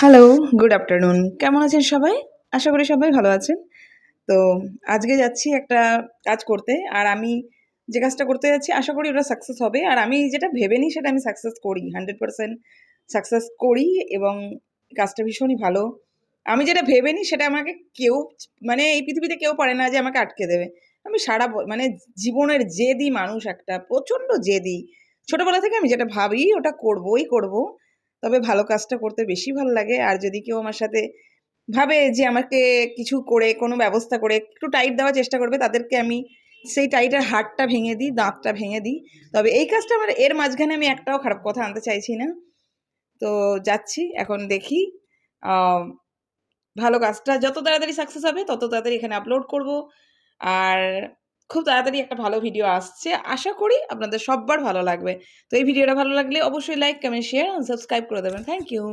Hello good afternoon কেমন আছেন সবাই? আশা করি সবাই ভালো আছেন। তো আজকে যাচ্ছি একটা কাজ করতে, আর আমি যে কাজটা করতে যাচ্ছি, আশা করি ওটা সাকসেস হবে। আর আমি যেটা ভেবে নিই সেটা আমি সাকসেস করি হান্ড্রেড পারসেন্ট সাকসেস করি এবং কাজটা ভীষণই ভালো। আমি যেটা ভেবে নিই সেটা আমাকে কেউ মানে এই পৃথিবীতে কেউ পারে না যে আমাকে আটকে দেবে। আমি সারা মানে জীবনের জেদি মানুষ একটা, প্রচণ্ড জেদি। ছোটোবেলা থেকে আমি যেটা ভাবি, ওটা করবই করব। তবে ভালো কাজটা করতে বেশি ভালো লাগে। আর যদি কেউ আমার সাথে ভাবে যে আমাকে কিছু করে, কোনো ব্যবস্থা করে, একটু টাইট দেওয়ার চেষ্টা করবে, তাদেরকে আমি সেই টাইটের হাড়টা ভেঙে দিই, দাঁতটা ভেঙে দিই। তবে এই কাজটা আমার এর মাঝখানে আমি একটাও খারাপ কথা আনতে চাইছি না। তো যাচ্ছি, এখন দেখি ভালো কাজটা যত তাড়াতাড়ি সাকসেস হবে, তত তাড়াতাড়ি এখানে আপলোড করব। আর খুব তাড়াতাড়ি একটা ভালো ভিডিও আসছে। আশা করি আপনাদের সববার ভালো লাগবে। তো এই ভিডিওটা ভালো লাগলে অবশ্যই লাইক কমেন্ট শেয়ার সাবস্ক্রাইব করে দেবেন। Thank you